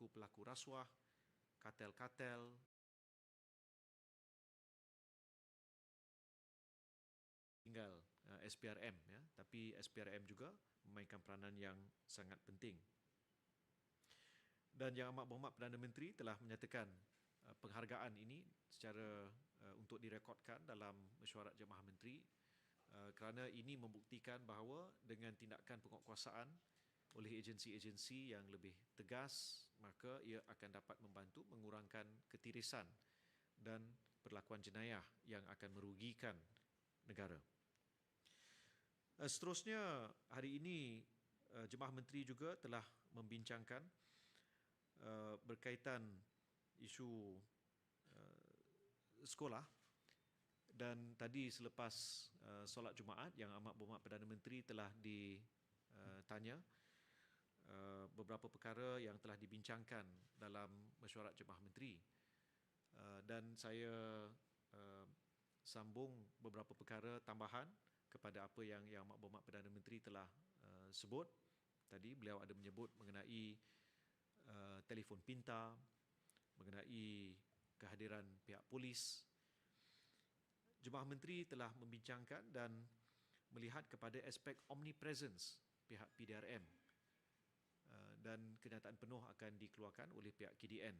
pelaku-pelaku rasuah, kartel-kartel, tinggal uh, SPRM ya. Tapi SPRM juga memainkan peranan yang sangat penting. Dan Yang Amat Berhormat Perdana Menteri telah menyatakan uh, penghargaan ini secara uh, untuk direkodkan dalam mesyuarat jemaah menteri uh, kerana ini membuktikan bahawa dengan tindakan penguatkuasaan oleh agensi-agensi yang lebih tegas maka ia akan dapat membantu mengurangkan ketirisan dan perlakuan jenayah yang akan merugikan negara. Eh, seterusnya hari ini eh, jemaah menteri juga telah membincangkan eh, berkaitan isu sekolah dan tadi selepas solat Jumaat yang amat berhormat Perdana Menteri telah ditanya beberapa perkara yang telah dibincangkan dalam mesyuarat jemaah menteri. Dan saya sambung beberapa perkara tambahan kepada apa yang yang Berhormat Perdana Menteri telah sebut. Tadi beliau ada menyebut mengenai telefon pintar mengenai kehadiran pihak polis. Jemaah Menteri telah membincangkan dan melihat kepada aspek omnipresence pihak PDRM dan kenyataan penuh akan dikeluarkan oleh pihak KDN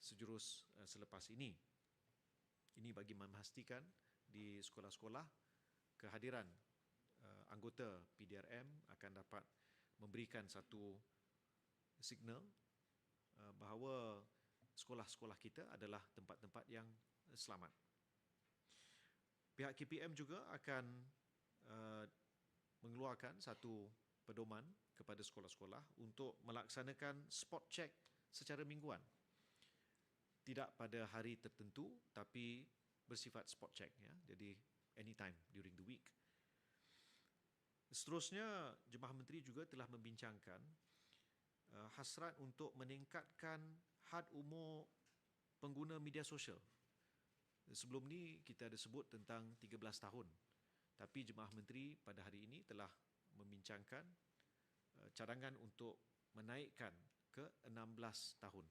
sejurus uh, selepas ini. Ini bagi memastikan di sekolah-sekolah kehadiran uh, anggota PDRM akan dapat memberikan satu signal uh, bahawa sekolah-sekolah kita adalah tempat-tempat yang selamat. Pihak KPM juga akan mengeluarkan satu pedoman kepada sekolah-sekolah untuk melaksanakan spot check secara mingguan. Tidak pada hari tertentu tapi bersifat spot check ya. Jadi anytime during the week. Seterusnya, Jemaah Menteri juga telah membincangkan uh, hasrat untuk meningkatkan had umur pengguna media sosial. Sebelum ni kita ada sebut tentang 13 tahun. Tapi Jemaah Menteri pada hari ini telah membincangkan uh, cadangan untuk menaikkan ke 16 tahun.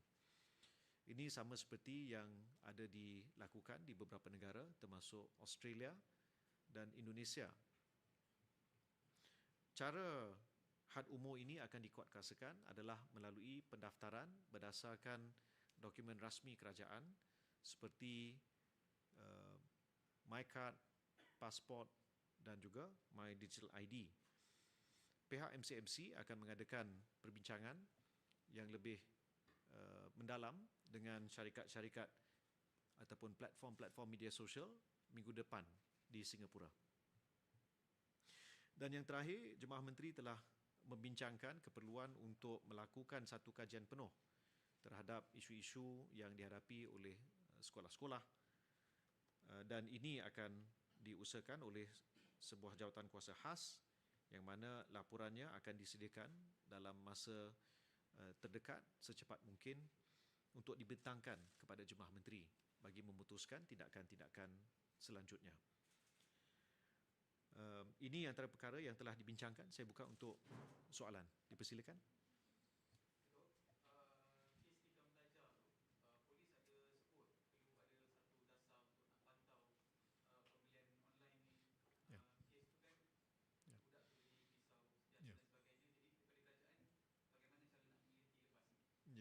Ini sama seperti yang ada dilakukan di beberapa negara termasuk Australia dan Indonesia. Cara had umur ini akan dikuatkuasakan adalah melalui pendaftaran berdasarkan dokumen rasmi kerajaan seperti uh, MyCard, pasport dan juga My Digital ID. Pihak MCMC akan mengadakan perbincangan yang lebih Uh, mendalam dengan syarikat-syarikat ataupun platform-platform media sosial minggu depan di Singapura. Dan yang terakhir, Jemaah Menteri telah membincangkan keperluan untuk melakukan satu kajian penuh terhadap isu-isu yang dihadapi oleh uh, sekolah-sekolah uh, dan ini akan diusahakan oleh sebuah jawatan kuasa khas yang mana laporannya akan disediakan dalam masa Eh, terdekat secepat mungkin untuk dibentangkan kepada jemaah menteri bagi memutuskan tindakan-tindakan selanjutnya. Ini antara perkara yang telah dibincangkan. Saya buka untuk soalan. Dipersilakan.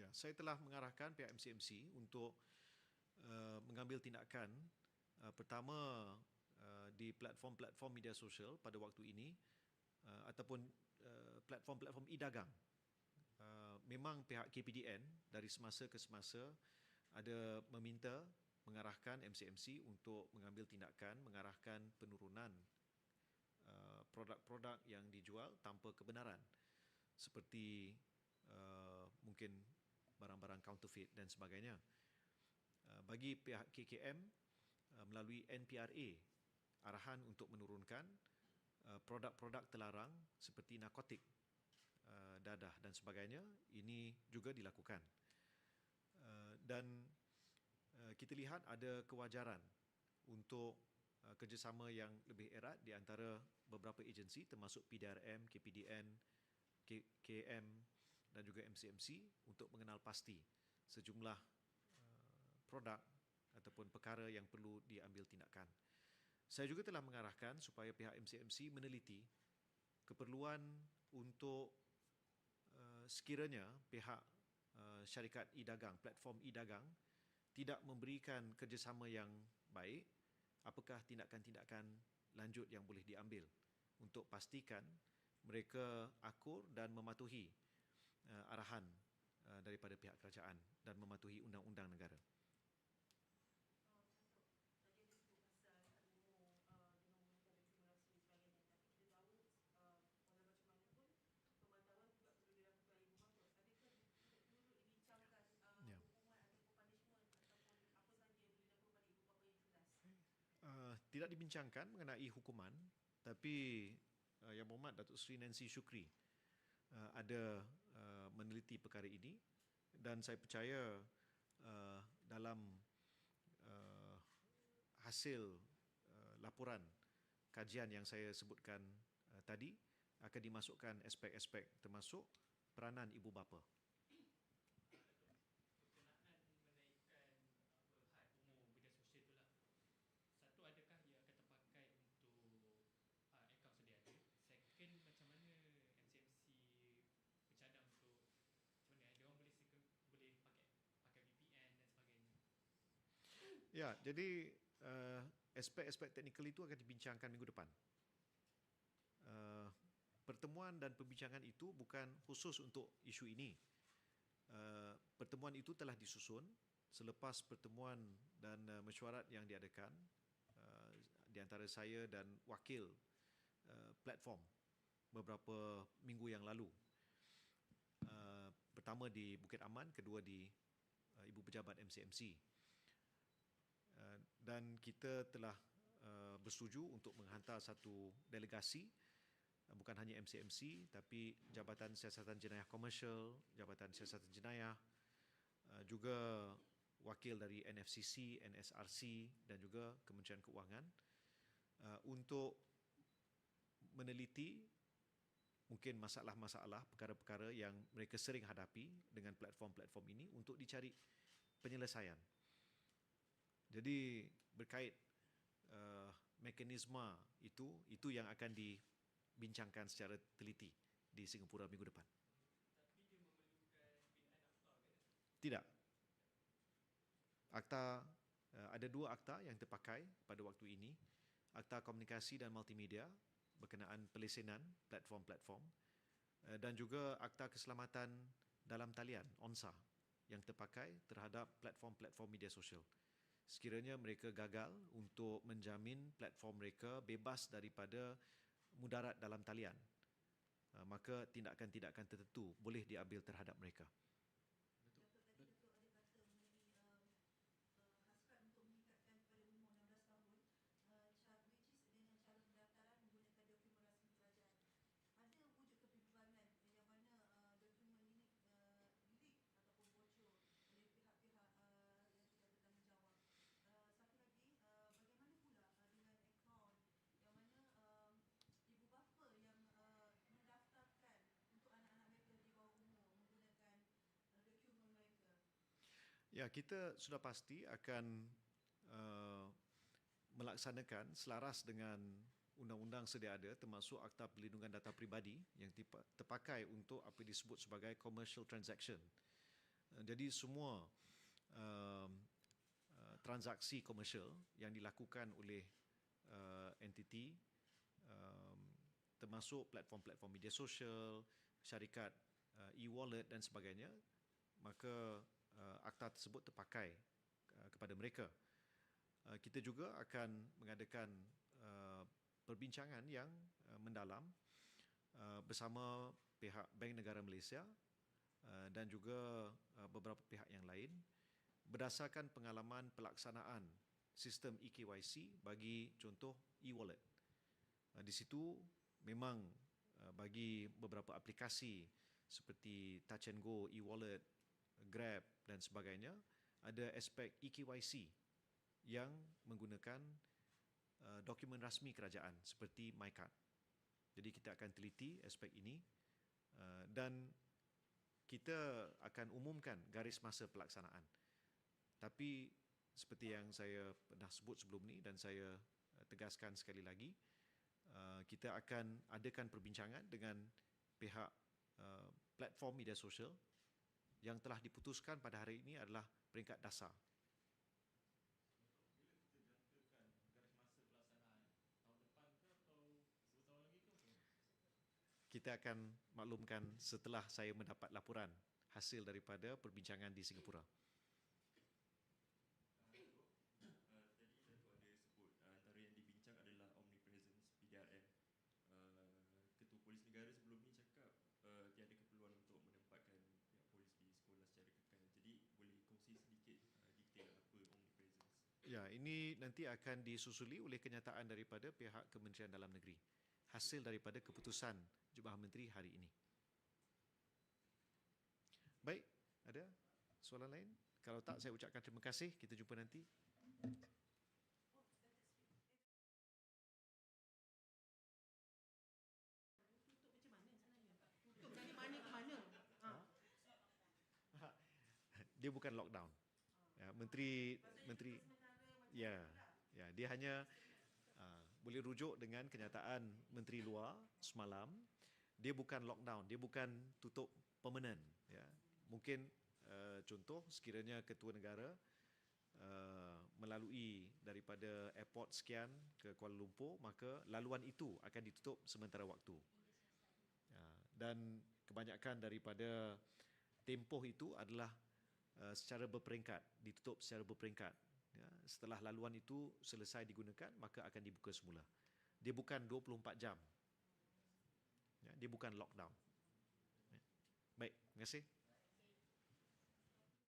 Ya, saya telah mengarahkan pihak MCMC untuk uh, mengambil tindakan uh, pertama uh, di platform-platform media sosial pada waktu ini uh, ataupun uh, platform-platform e-dagang. Uh, memang pihak KPDN dari semasa ke semasa ada meminta mengarahkan MCMC untuk mengambil tindakan mengarahkan penurunan uh, produk-produk yang dijual tanpa kebenaran seperti uh, mungkin barang-barang counterfeit dan sebagainya. Uh, bagi pihak KKM uh, melalui NPRA arahan untuk menurunkan uh, produk-produk terlarang seperti narkotik, dadah dan sebagainya ini juga dilakukan. Dan kita lihat ada kewajaran untuk kerjasama yang lebih erat di antara beberapa agensi termasuk PDRM, KPDN, KM dan juga MCMC untuk mengenal pasti sejumlah uh, produk ataupun perkara yang perlu diambil tindakan. Saya juga telah mengarahkan supaya pihak MCMC meneliti keperluan untuk uh, sekiranya pihak uh, syarikat e-dagang, platform e-dagang tidak memberikan kerjasama yang baik, apakah tindakan-tindakan lanjut yang boleh diambil untuk pastikan mereka akur dan mematuhi uh, arahan uh, daripada pihak kerajaan dan mematuhi undang-undang negara. Ya. Uh, tidak dibincangkan mengenai hukuman tapi uh, Yang Berhormat Datuk Seri Nancy Shukri uh, ada meneliti perkara ini dan saya percaya uh, dalam uh, hasil uh, laporan kajian yang saya sebutkan uh, tadi akan dimasukkan aspek-aspek termasuk peranan ibu bapa. Ya, jadi uh, aspek-aspek teknikal itu akan dibincangkan minggu depan. Uh, pertemuan dan perbincangan itu bukan khusus untuk isu ini. Uh, pertemuan itu telah disusun selepas pertemuan dan uh, mesyuarat yang diadakan uh, di antara saya dan wakil uh, platform beberapa minggu yang lalu. Uh, pertama di Bukit Aman, kedua di uh, Ibu Pejabat MCMC. Uh, dan kita telah uh, bersetuju untuk menghantar satu delegasi uh, bukan hanya MCMC tapi Jabatan Siasatan Jenayah Komersial, Jabatan Siasatan Jenayah, juga wakil dari NFCC, NSRC dan juga Kementerian Keuangan untuk meneliti mungkin masalah-masalah, perkara-perkara yang mereka sering hadapi dengan platform-platform ini untuk dicari penyelesaian. Jadi berkait uh, mekanisme itu itu yang akan dibincangkan secara teliti di Singapura minggu depan. Tidak. Akta uh, ada dua akta yang terpakai pada waktu ini. Akta Komunikasi dan Multimedia berkenaan pelesenan platform-platform uh, dan juga Akta Keselamatan dalam Talian ONSA yang terpakai terhadap platform-platform media sosial sekiranya mereka gagal untuk menjamin platform mereka bebas daripada mudarat dalam talian uh, maka tindakan-tindakan tertentu boleh diambil terhadap mereka Ya, kita sudah pasti akan uh, melaksanakan selaras dengan undang-undang sedia ada termasuk Akta Perlindungan Data Pribadi yang terpakai untuk apa disebut sebagai commercial transaction. Uh, jadi semua uh, transaksi komersial yang dilakukan oleh uh, entiti um, termasuk platform-platform media sosial, syarikat uh, e-wallet dan sebagainya, maka uh, akta tersebut terpakai uh, kepada mereka. Uh, kita juga akan mengadakan uh, perbincangan yang uh, mendalam uh, bersama pihak Bank Negara Malaysia uh, dan juga uh, beberapa pihak yang lain berdasarkan pengalaman pelaksanaan sistem eKYC bagi contoh e-wallet. Uh, di situ memang uh, bagi beberapa aplikasi seperti Touch and Go, e-wallet, Grab dan sebagainya ada aspek EKYC yang menggunakan uh, dokumen rasmi kerajaan seperti MyCard. Jadi kita akan teliti aspek ini uh, dan kita akan umumkan garis masa pelaksanaan. Tapi seperti yang saya pernah sebut sebelum ni dan saya uh, tegaskan sekali lagi, uh, kita akan adakan perbincangan dengan pihak uh, platform media sosial yang telah diputuskan pada hari ini adalah peringkat dasar. Kita akan maklumkan setelah saya mendapat laporan hasil daripada perbincangan di Singapura. Uh, tadi Datuk ada sebut uh, antara yang dibincang adalah omnipresence PDRM. Uh, Ketua Polis Negara sebelum ni cakap uh, tiada keperluan untuk menempatkan pihak polis di sekolah secara kekal. Jadi boleh kongsi sedikit uh, detail apa omnipresence. Ya, ini nanti akan disusuli oleh kenyataan daripada pihak Kementerian Dalam Negeri. Hasil daripada keputusan Jemaah Menteri hari ini. Baik, ada soalan lain? Kalau tak, saya ucapkan terima kasih. Kita jumpa nanti. Ha. Dia bukan lockdown. Ya, Menteri Menteri ya, ya, dia hanya uh, boleh rujuk dengan kenyataan Menteri Luar semalam. Dia bukan lockdown, dia bukan tutup permanent. Ya, mungkin uh, contoh sekiranya ketua negara uh, melalui daripada airport sekian ke Kuala Lumpur, maka laluan itu akan ditutup sementara waktu. Ya, dan kebanyakan daripada tempoh itu adalah uh, secara berperingkat, ditutup secara berperingkat. Setelah laluan itu selesai digunakan, maka akan dibuka semula. Dia bukan 24 jam. Ya, dia bukan lockdown. Ya. Baik, terima kasih.